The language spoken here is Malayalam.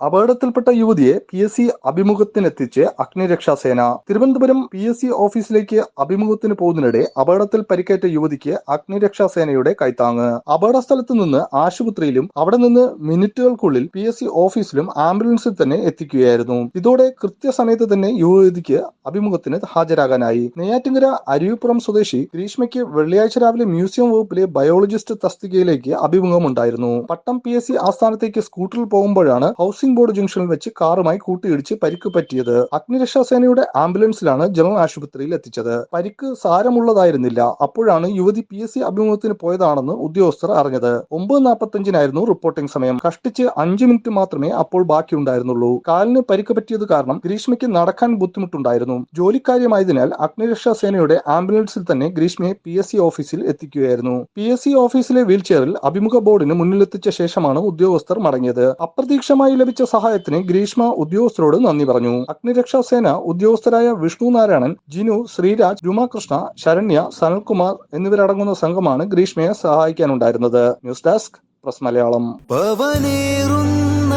അപകടത്തിൽപ്പെട്ട യുവതിയെ പി എസ് സി അഭിമുഖത്തിനെത്തിച്ച് അഗ്നിരക്ഷാസേന. തിരുവനന്തപുരം പി എസ് സി ഓഫീസിലേക്ക് അഭിമുഖത്തിന് പോകുന്നതിനിടെ അപകടത്തിൽ പരിക്കേറ്റ യുവതിക്ക് അഗ്നിരക്ഷാസേനയുടെ കൈത്താങ്ങ്. അപകട സ്ഥലത്ത് നിന്ന് ആശുപത്രിയിലും അവിടെ നിന്ന് മിനിറ്റുകൾക്കുള്ളിൽ പി എസ് സി ഓഫീസിലും ആംബുലൻസിൽ തന്നെ എത്തിക്കുകയായിരുന്നു. ഇതോടെ കൃത്യസമയത്ത് തന്നെ യുവതിക്ക് അഭിമുഖത്തിന് ഹാജരാകാനായി. നെയ്യാറ്റിങ്കര അരുവിപ്പുറം സ്വദേശി ഗ്രീഷ്മയ്ക്ക് വെള്ളിയാഴ്ച രാവിലെ മ്യൂസിയം വകുപ്പിലെ ബയോളജിസ്റ്റ് തസ്തികയിലേക്ക് അഭിമുഖമുണ്ടായിരുന്നു. പട്ടം പി എസ് സി ആസ്ഥാനത്തേക്ക് സ്കൂട്ടറിൽ പോകുമ്പോഴാണ് ഹൗസിംഗ് ബോർഡ് ജംഗ്ഷനിൽ വെച്ച് കാറുമായി കൂട്ടിയിടിച്ച് പരിക്ക് പറ്റിയത്. അഗ്നിരക്ഷാ സേനയുടെ ആംബുലൻസിലാണ് ജനറൽ ആശുപത്രിയിൽ എത്തിച്ചത്. പരിക്ക് സാരമുള്ളതായിരുന്നില്ല. അപ്പോഴാണ് യുവതി പി എസ് സി അഭിമുഖത്തിന് പോയതാണെന്ന് ഉദ്യോഗസ്ഥർ അറിഞ്ഞത്. ഒമ്പത് നാൽപ്പത്തഞ്ചിനായിരുന്നു റിപ്പോർട്ടിംഗ് സമയം. കഷ്ടിച്ച് അഞ്ചു മിനിറ്റ് മാത്രമേ അപ്പോൾ ബാക്കിയുണ്ടായിരുന്നുള്ളൂ. കാലിന് പരിക്ക് പറ്റിയത് കാരണം ഗ്രീഷ്മയ്ക്ക് നടക്കാൻ ബുദ്ധിമുട്ടുണ്ടായിരുന്നു. ജോലിക്കാര്യമായതിനാൽ അഗ്നിരക്ഷാ സേനയുടെ ആംബുലൻസിൽ തന്നെ ഗ്രീഷ്മയെ പി എസ് സി ഓഫീസിൽ എത്തിക്കുകയായിരുന്നു. പി എസ് സി ഓഫീസിലെ വീൽചെയറിൽ അഭിമുഖ ബോർഡിന് മുന്നിലെത്തിച്ച ശേഷമാണ് ഉദ്യോഗസ്ഥർ മടങ്ങിയത്. അപ്രതീക്ഷമായി ലഭിച്ച സഹായത്തിന് ഗ്രീഷ്മ ഉദ്യോഗസ്ഥരോട് നന്ദി പറഞ്ഞു. അഗ്നിരക്ഷാ സേന ഉദ്യോഗസ്ഥരായ വിഷ്ണു നാരായണൻ ജിനു ശ്രീരാജ് രുമാകൃഷ്ണ ശരണ്യ സനൽകുമാർ എന്നിവരടങ്ങുന്ന സംഘമാണ് ഗ്രീഷ്മയെ സഹായിക്കാനുണ്ടായിരുന്നത്. News desk press Malayalam. പവനേറുന്ന